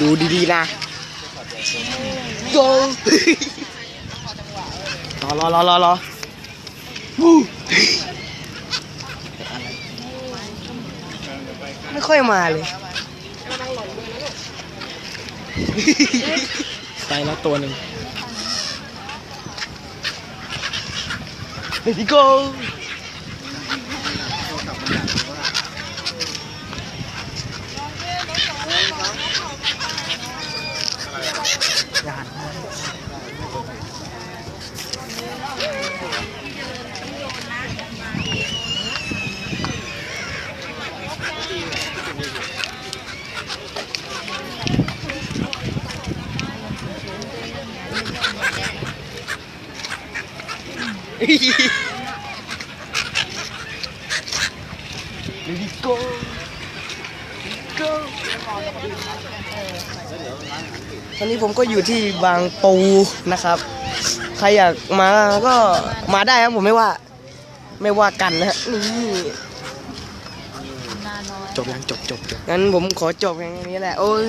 ดูดีๆนะ go รอรอรอรอรอวู้ไม่ค่อยมาเลยไปแล้วตัวหนึ่ง Let's go เลดี้โก้ go ตอนนี้ผมก็อยู่ที่บางปูนะครับ ใครอยากมาก็มาได้ครับผมไม่ว่า ไม่ว่ากันนะฮะนี่จบยังจบจบจบงั้นผมขอจบแค่นี้แหละโอ้ย